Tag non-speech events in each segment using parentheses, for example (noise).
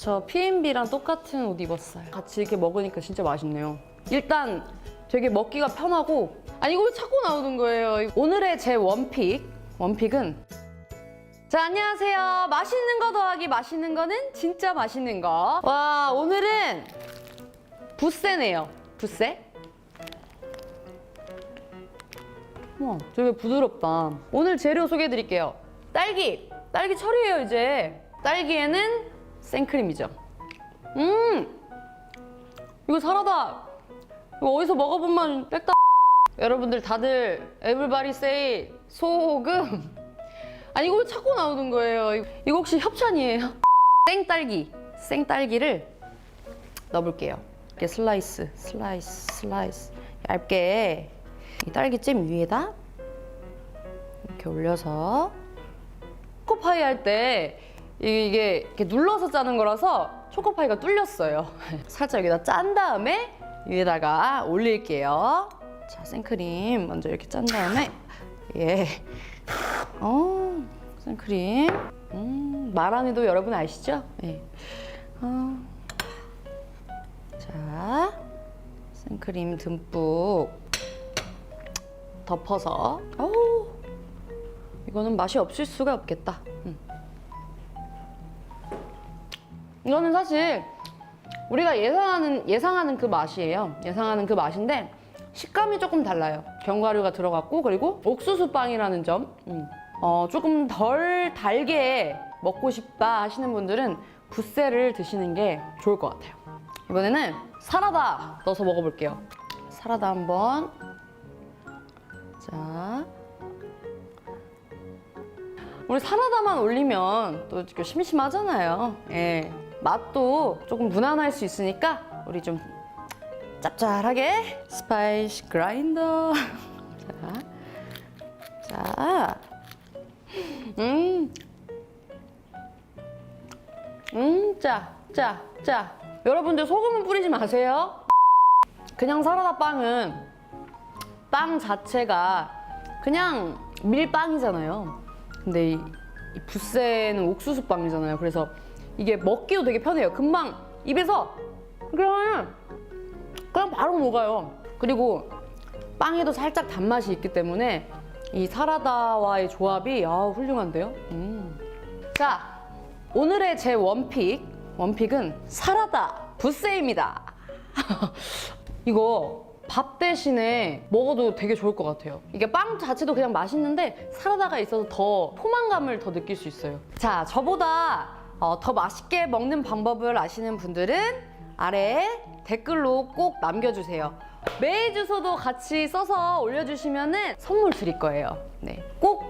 저 P&B랑 똑같은 옷 입었어요. 같이 이렇게 먹으니까 진짜 맛있네요. 일단 되게 먹기가 편하고 아니 이거 왜 자꾸 나오는 거예요? 오늘의 제 원픽 원픽은 자 안녕하세요. 맛있는 거 더하기 맛있는 거는 진짜 맛있는 거. 와 오늘은 부세네요. 부세? 우와 되게 부드럽다. 오늘 재료 소개해 드릴게요. 딸기 딸기 철이에요 이제. 딸기에는 생크림이죠. 음 이거 사라다. 이거 어디서 먹어본 맛 뺐다. 여러분들 다들 에블바리 세이 소금. (laughs) 아니 이거 왜 자꾸 나오는 거예요? 이거- 혹시 협찬이에요? (laughs) 생딸기, 생딸기를 넣어볼게요. 이렇게 슬라이스, 슬라이스, 슬라이스 얇게 이 딸기잼 위에다 이렇게 올려서 초코파이 할 때 이게 이렇게 눌러서 짜는 거라서 초코파이가 뚫렸어요. (laughs) 살짝 여기다 짠 다음에 위에다가 올릴게요. 자, 생크림 먼저 이렇게 짠 다음에 예. 어, 생크림. 음, 말 안 해도 여러분 아시죠? 예. 어. 자, 생크림 듬뿍 덮어서. 어우, 이거는 맛이 없을 수가 없겠다. 음. 이거는 사실 우리가 예상하는 예상하는 그 맛이에요. 예상하는 그 맛인데 식감이 조금 달라요. 견과류가 들어갔고 그리고 옥수수 빵이라는 점. 음. 어, 조금 덜 달게 먹고 싶다 하시는 분들은 부세를 드시는 게 좋을 것 같아요. 이번에는 사라다 넣어서 먹어볼게요. 사라다 한번. 자. 우리 사라다만 올리면 또 심심하잖아요. 예. 맛도 조금 무난할 수 있으니까 우리 좀 짭짤하게 스파이시 그라인더. (laughs) 자. 자. 음. 음, 짜, 짜, 짜. 여러분들 소금은 뿌리지 마세요. 그냥 사라다 빵은 빵 자체가 그냥 밀빵이잖아요. 근데 이, 이 부세는 옥수수 빵이잖아요. 그래서 이게 먹기도 되게 편해요. 금방 입에서 그냥 그냥 바로 녹아요. 그리고 빵에도 살짝 단맛이 있기 때문에 이 사라다와의 조합이 아 훌륭한데요. 음. 자 오늘의 제 원픽 원픽은 사라다 부세입니다. (laughs) 이거 밥 대신에 먹어도 되게 좋을 것 같아요. 이게 빵 자체도 그냥 맛있는데 사라다가 있어서 더 포만감을 더 느낄 수 있어요. 자, 저보다 어, 더 맛있게 먹는 방법을 아시는 분들은 아래 댓글로 꼭 남겨주세요. 메일 주소도 같이 써서 올려주시면 선물 드릴 거예요. 네, 꼭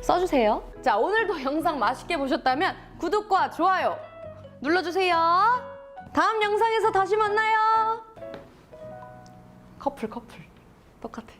써주세요. 자, 오늘도 (laughs) 영상 맛있게 보셨다면 구독과 좋아요 눌러주세요. 다음 영상에서 다시 만나요. 커플 커플 똑같아.